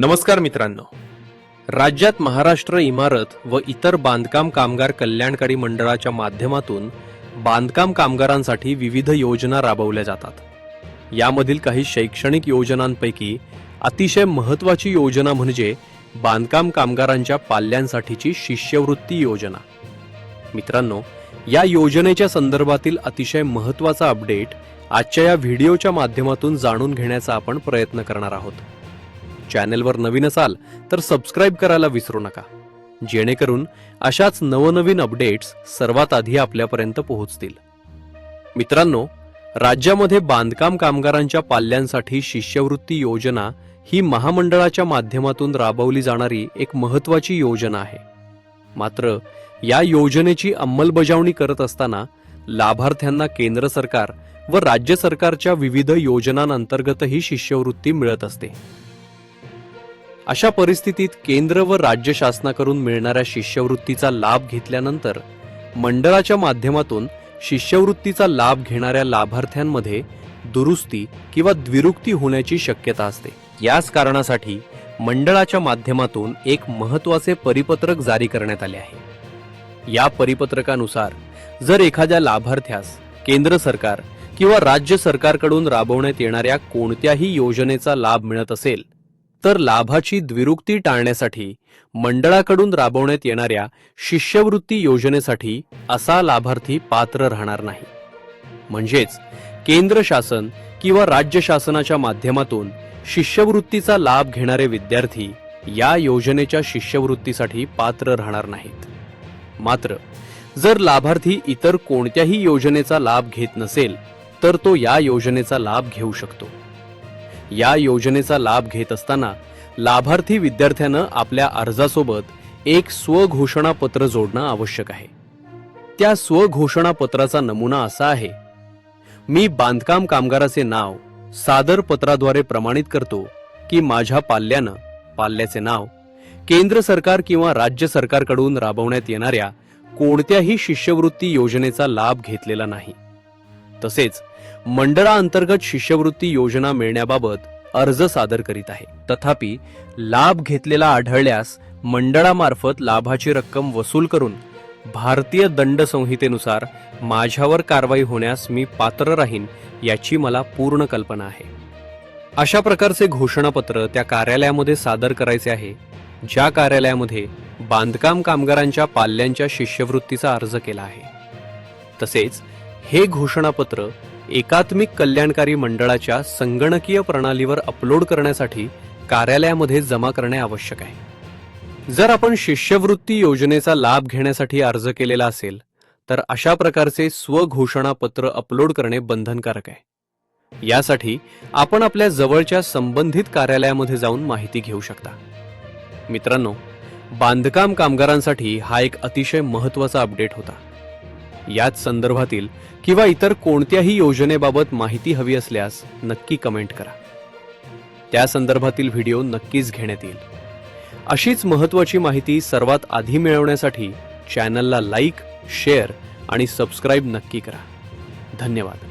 नमस्कार मित्रांनो. राज्यात महाराष्ट्र इमारत व इतर बांधकाम कामगार कल्याणकारी मंडळाच्या माध्यमातून बांधकाम कामगारांसाठी विविध योजना राबवल्या जातात. यामधील काही शैक्षणिक योजनांपैकी अतिशय महत्त्वाची योजना म्हणजे बांधकाम कामगारांच्या पाल्यांसाठीची शिष्यवृत्ती योजना. मित्रांनो या योजनेच्या संदर्भातील अतिशय महत्त्वाचा अपडेट आजच्या या व्हिडिओच्या माध्यमातून जाणून घेण्याचा आपण प्रयत्न करणार आहोत. चॅनेलवर नवीन असाल तर सबस्क्राईब करायला विसरू नका. जेणेकरून अशाच नवनवीन अपडेट्स सर्वात आधी आपल्यापर्यंत पोहोचतील. मित्रांनो राज्यामध्ये बांधकाम कामगारांच्या पाल्यांसाठी शिष्यवृत्ती योजना ही महामंडळाच्या माध्यमातून राबवली जाणारी एक महत्त्वाची योजना आहे. मात्र या योजनेची अंमलबजावणी करत असताना लाभार्थ्यांना केंद्र सरकार व राज्य सरकारच्या विविध योजनांअंतर्गतही शिष्यवृत्ती मिळत असते. अशा परिस्थितीत केंद्र व राज्य शासनाकडून मिळणाऱ्या शिष्यवृत्तीचा लाभ घेतल्यानंतर मंडळाच्या माध्यमातून शिष्यवृत्तीचा लाभ घेणाऱ्या लाभार्थ्यांमध्ये दुरुस्ती किंवा द्विरुक्ती होण्याची शक्यता असते. याच कारणासाठी मंडळाच्या माध्यमातून एक महत्त्वाचे परिपत्रक जारी करण्यात आले आहे. या परिपत्रकानुसार जर एखाद्या लाभार्थ्यास केंद्र सरकार किंवा राज्य सरकारकडून राबवण्यात येणाऱ्या कोणत्याही योजनेचा लाभ मिळत असेल तर लाभाची द्विरुक्ती टाळण्यासाठी मंडळाकडून राबवण्यात येणाऱ्या शिष्यवृत्ती योजनेसाठी असा लाभार्थी पात्र राहणार नाही. म्हणजेच केंद्र शासन किंवा राज्य शासनाच्या माध्यमातून शिष्यवृत्तीचा लाभ घेणारे विद्यार्थी या योजनेच्या शिष्यवृत्तीसाठी पात्र राहणार नाहीत. मात्र जर लाभार्थी इतर कोणत्याही योजनेचा लाभ घेत नसेल तर तो या योजनेचा लाभ घेऊ शकतो. या योजनेचा लाभ घेत असताना लाभार्थी विद्यार्थ्यानं आपल्या अर्जासोबत एक स्वघोषणापत्र जोडणं आवश्यक आहे. त्या स्वघोषणापत्राचा नमुना असा आहे मी बांधकाम कामगाराचे नाव सादर पत्राद्वारे प्रमाणित करतो की माझ्या पाल्यानं पाल्याचे नाव केंद्र सरकार किंवा राज्य सरकारकडून राबवण्यात येणाऱ्या कोणत्याही शिष्यवृत्ती योजनेचा लाभ घेतलेला नाही. तसेच मंडळाअंतर्गत शिष्यवृत्ती योजना मिळण्याबाबत अर्ज सादर करीत आहे. तथापि लाभ घेतलेला आढळल्यास मंडळामार्फत लाभाची रक्कम वसूल करून भारतीय दंड संहितेनुसार माझ्यावर कारवाई होण्यास मी पात्र राहीन याची मला पूर्ण कल्पना आहे. अशा प्रकारचे घोषणापत्र त्या कार्यालयामध्ये सादर करायचे आहे ज्या कार्यालयामध्ये बांधकाम कामगारांच्या पाल्यांच्या शिष्यवृत्तीचा अर्ज केला आहे. तसेच हे घोषणापत्र एकात्मिक कल्याणकारी मंडळाच्या संगणकीय प्रणालीवर अपलोड करण्यासाठी कार्यालयामध्ये जमा करणे आवश्यक आहे. जर आपण शिष्यवृत्ती योजनेचा लाभ घेण्यासाठी अर्ज केलेला असेल तर अशा प्रकारचे स्वघोषणापत्र अपलोड करणे बंधनकारक आहे. यासाठी आपण आपल्या जवळच्या संबंधित कार्यालयामध्ये जाऊन माहिती घेऊ शकता. मित्रांनो बांधकाम कामगारांसाठी हा एक अतिशय महत्त्वाचा अपडेट होता. याच संदर्भातील किंवा इतर कोणत्याही योजनेबाबत माहिती हवी असल्यास नक्की कमेंट करा. त्या संदर्भातील व्हिडिओ नक्कीच घेण्यात येईल. अशीच महत्त्वाची माहिती सर्वात आधी मिळवण्यासाठी चॅनलला लाईक शेअर आणि सबस्क्राईब नक्की करा. धन्यवाद.